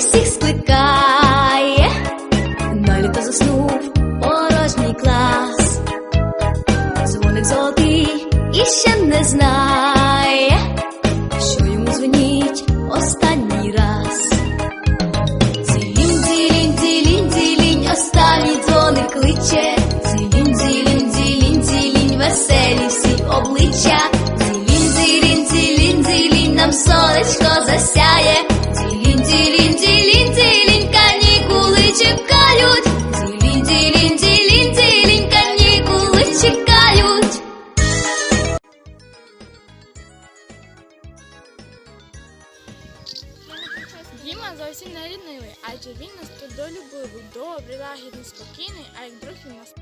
всіх скликає, на літо заснув порожній клас. Дзвоник золотий і ще не знає, що йому дзвоніть останній раз. Дзілінь, дзілінь, дзілінь, дзілінь, останній дзвоник кличе. Дзілінь, дзілінь, дзілінь, дзілінь, веселі всі обличчя. Сонечко засяє. Діма зовсім не лінивий, адже він нас трудолюбивий, добрий, лагідний, спокійний, а як друг він нас.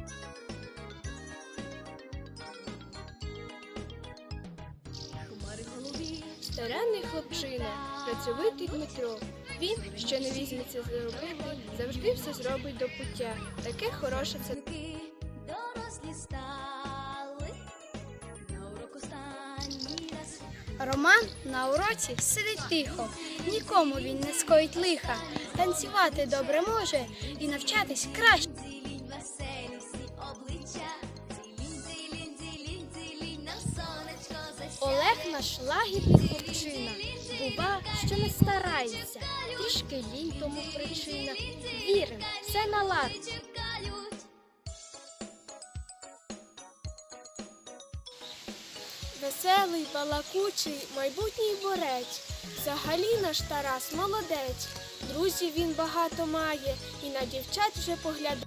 Хмари голові. Старанний хлопчина, працьовитий Дмитро. Він, що не візьметься зробити, завжди все зробить до пуття. Таке хороше це. Роман на уроці сидить тихо, нікому він не скоїть лиха, танцювати добре може і навчатись краще. Олег наш лагідний хлопчина, бува, що не старається, трішки лінь тому причина. Вірим, все на лад. Веселий, балакучий, майбутній борець. Взагалі наш Тарас молодець. Друзів він багато має і на дівчат вже поглядає.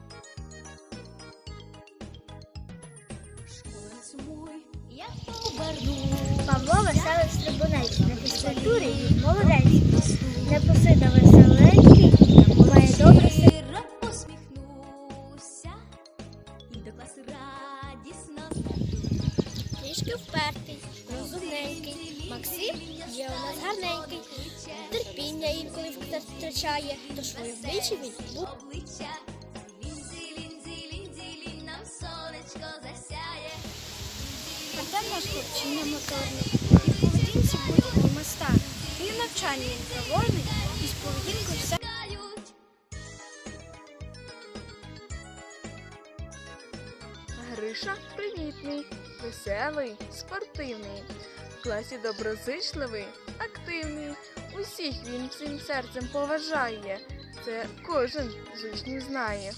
Я поверну. Павло веселий стрибунець, на фізкультурі молодець. Не посида веселенький, інколи втрачає, тож свої обличчя він був. обличчя. Дзілінь, дзілінь, дзілінь, дзілінь, нам сонечко засяє. А де наш хлопчина моторний? І в поведінці будь-який мастак. І в навчанні він провольний, і з поведінкою все. Гриша привітний, веселий, спортивний. В класі доброзичливий, активний. Усіх він всім серцем поважає. Це кожен з учнів знає.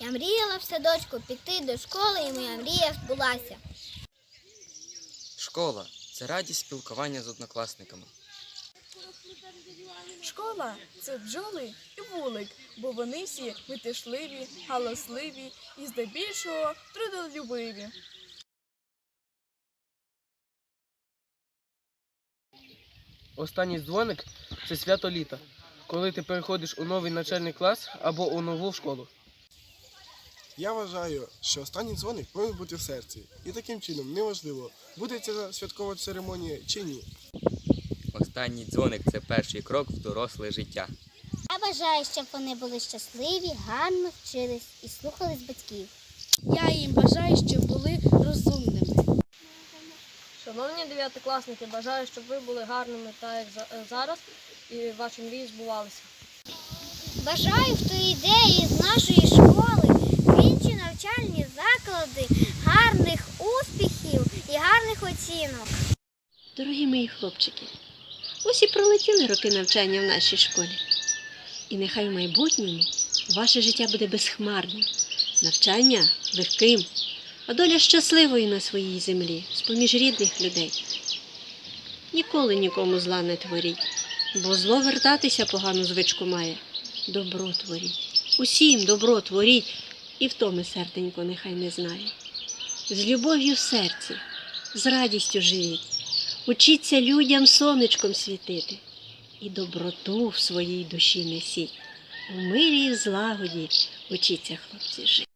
Я мріяла в садочку піти до школи, і моя мрія збулася. Школа це радість спілкування з однокласниками. Школа це бджоли і вулик, бо вони всі витишливі, галасливі і здебільшого трудолюбиві. Останній дзвоник це свято літа, коли ти переходиш у новий навчальний клас або у нову школу. Я вважаю, що останній дзвоник повинен бути в серці. І таким чином неважливо, буде ця святкова церемонія чи ні. Останній дзвоник це перший крок в доросле життя. Я бажаю, щоб вони були щасливі, гарно вчились і слухались батьків. Я їм бажаю, щоб були. Шановні дев'ятикласники, бажаю, щоб ви були гарними так як зараз і ваші мрії збувалися. Бажаю, хто йде із нашої школи в інші навчальні заклади, гарних успіхів і гарних оцінок. Дорогі мої хлопчики, ось і пролетіли роки навчання в нашій школі. І нехай в майбутньому ваше життя буде безхмарним, навчання легким, а доля щасливою на своїй землі, з-поміж рідних людей. Ніколи нікому зла не творіть, бо зло вертатися погану звичку має. Добро творіть, усім добро творіть, і втоми серденько нехай не знає. З любов'ю в серці, з радістю живіть. Учіться людям сонечком світити і доброту в своїй душі несіть. У мирі і злагоді учіться, хлопці, жити.